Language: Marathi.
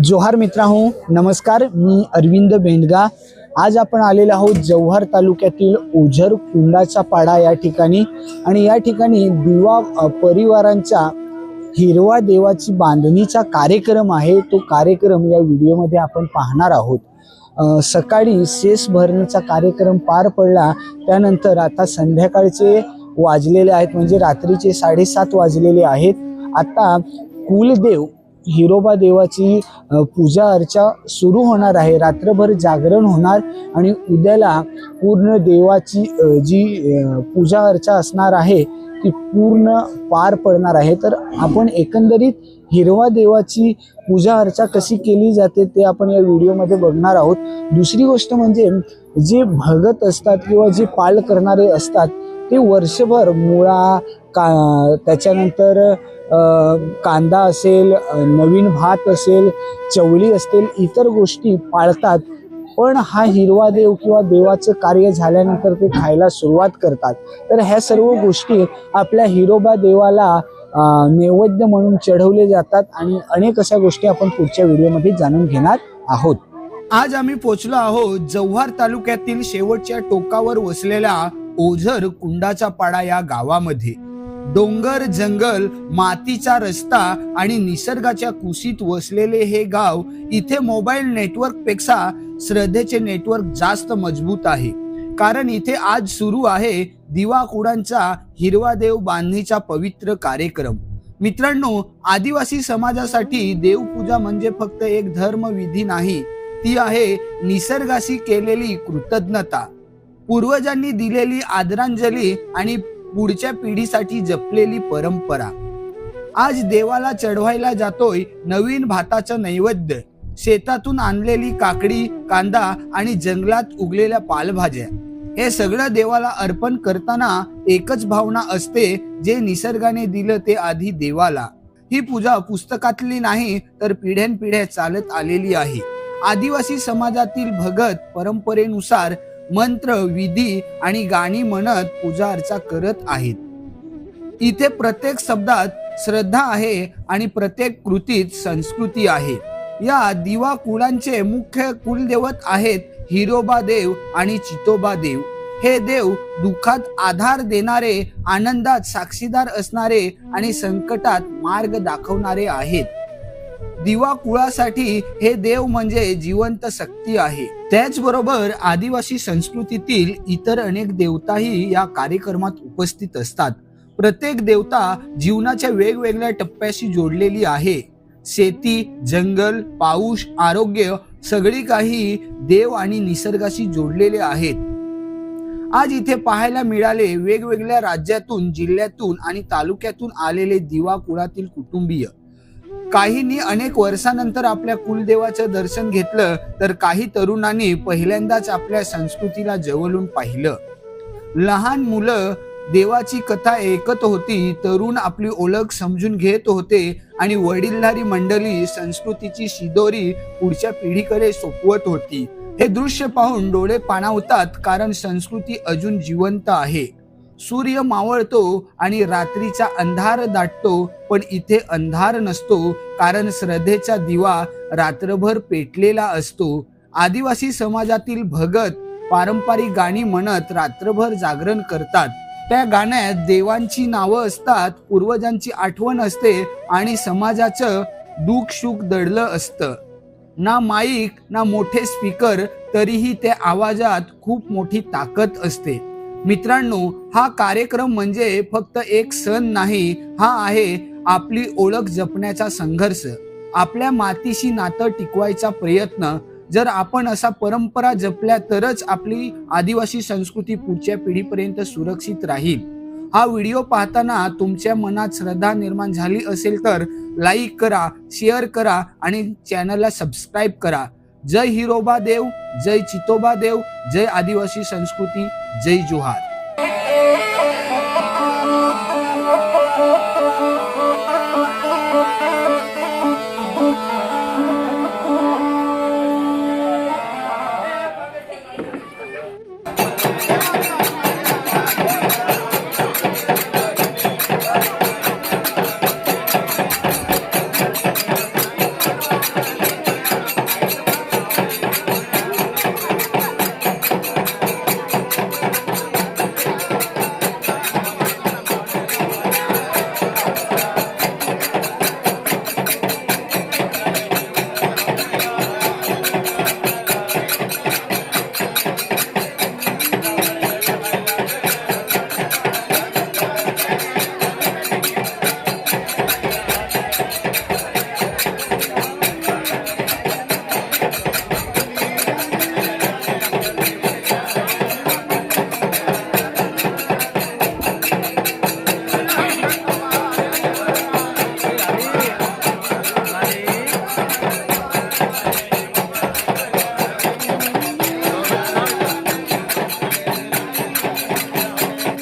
जोहार मित्रांनो नमस्कार मी अरविंद बेंडगा. आज आपण आलेलो आहोत जव्हार तालुक्यातील ओझर कुंडाचा पाडा या ठिकाणी. आणि या ठिकाणी दिवा परिवारांच्या हिरवा देवाची बांधणीचा कार्यक्रम आहे. तो कार्यक्रम या व्हिडिओमध्ये आपण पाहणार आहोत. सकाळी शेष भरणीचा कार्यक्रम पार पडला. त्यानंतर आता संध्याकाळचे वाजलेले आहेत म्हणजे रात्रीचे साडेसात वाजलेले आहेत. आता कुलदेव हिरोबा देवाची पूजा अर्चा सुरू होणार आहे. रात्रभर जागरण होणार आणि उद्याला पूर्ण देवाची जी पूजा अर्चा असणार आहे ती पूर्ण पार पडणार आहे. तर आपण एकंदरीत हिरवा देवाची पूजा अर्चा कशी केली जाते ते आपण या व्हिडिओमध्ये बघणार आहोत. दुसरी गोष्ट म्हणजे जे भगत असतात किंवा जे पाल करणारे असतात ते वर्षभर मुळा का त्याच्यानंतर कांदा असेल नवीन भात असेल चवळी असेल इतर गोष्टी पाळतात पण हा हिरवा देव किंवा देवाचं कार्य झाल्यानंतर ते खायला सुरुवात करतात. तर ह्या सर्व गोष्टी आपल्या हिरोबा देवाला नैवेद्य म्हणून चढवले जातात आणि अनेक अशा गोष्टी आपण पुढच्या व्हिडिओमध्ये जाणून घेणार आहोत. आज आम्ही पोहोचलो आहोत जव्हार तालुक्यातील शेवटच्या टोकावर वसलेल्या ओझर कुंडाचा पाडा या गावामध्ये. डोंगर जंगल मातीचा रस्ता आणि निसर्गाच्या कुशीत वसलेले हे गाव इथे मोबाईल नेटवर्कपेक्षा श्रद्धेचे नेटवर्क जास्त मजबूत आहे. कारण इथे आज सुरू आहे दिवा कुडांचा हिरवा देव बांधणीचा पवित्र कार्यक्रम. मित्रांनो आदिवासी समाजासाठी देवपूजा म्हणजे फक्त एक धर्मविधी नाही ती आहे निसर्गाशी केलेली कृतज्ञता. पूर्वजांनी दिलेली आदरांजली आणि पुढच्या पिढीसाठी जपलेली परंपरा. आज देवाला चढवायला जातोय नवीन भाताचं नैवेद्य. शेतातून आणलेली काकडी कांदा आणि जंगलात उगलेल्या पालभाज्या. हे सगळं देवाला अर्पण करताना एकच भावना असते जे निसर्गाने दिलं ते आधी देवाला. ही पूजा पुस्तकातली नाही तर पिढ्यानपिढ्या चालत आलेली आहे. आदिवासी समाजातील भगत परंपरेनुसार मंत्र विधी आणि गाणी म्हणत पूजा अर्चा करत आहेत. इथे प्रत्येक शब्दात श्रद्धा आहे आणि प्रत्येक कृतीत संस्कृती आहे. या दिवा कुळांचे मुख्य कुलदेवत आहेत हिरोबा देव आणि चितोबा देव. हे देव दुःखात आधार देणारे आनंदात साक्षीदार असणारे आणि संकटात मार्ग दाखवणारे आहेत. दिवा कुळासाठी हे देव म्हणजे जिवंत शक्ती आहे. त्याचबरोबर आदिवासी संस्कृतीतील इतर अनेक देवताही या कार्यक्रमात उपस्थित असतात. प्रत्येक देवता जीवनाच्या वेगवेगळ्या टप्प्याशी जोडलेली आहे. शेती जंगल पाऊस आरोग्य सगळी काही देव आणि निसर्गाशी जोडलेले आहेत. आज इथे पाहायला मिळाले वेगवेगळ्या राज्यातून जिल्ह्यातून आणि तालुक्यातून आलेले दिवा कुळातील कुटुंबीय. काहींनी अनेक वर्षानंतर आपल्या कुलदेवाचं दर्शन घेतलं तर काही तरुणांनी पहिल्यांदाच आपल्या संस्कृतीला जवळून पाहिलं. लहान मुलं देवाची कथा ऐकत होती तरुण आपली ओळख समजून घेत होते आणि वडीलधारी मंडळी संस्कृतीची शिदोरी पुढच्या पिढीकडे सोपवत होती. हे दृश्य पाहून डोळे पाणावतात कारण संस्कृती अजून जिवंत आहे. सूर्य मावळतो आणि रात्रीचा अंधार दाटतो पण इथे अंधार नसतो कारण श्रद्धेचा दिवा रात्रभर पेटलेला असतो. आदिवासी समाजातील भगत पारंपरिक गाणी म्हणत रात्रभर जागरण करतात. त्या गाण्यात देवांची नावं असतात पूर्वजांची आठवण असते आणि समाजाचं दुःख सुख दडलं असतं. ना माईक ना मोठे स्पीकर तरीही त्या आवाजात खूप मोठी ताकद असते. मित्रांनो हा कार्यक्रम म्हणजे फक्त एक सण नाही हा आहे आपली ओळख जपण्याचा संघर्ष. आपल्या मातीशी नातं टिकवायचा प्रयत्न. जर आपण असा परंपरा जपल्या तरच आपली आदिवासी संस्कृती पुढच्या पिढीपर्यंत सुरक्षित राहील. हा व्हिडिओ पाहताना तुमच्या मनात श्रद्धा निर्माण झाली असेल तर लाईक करा शेअर करा आणि चॅनलला सबस्क्राईब करा. जय हिरोबा देव जय चितोबा देव जय आदिवासी संस्कृती जय जोहार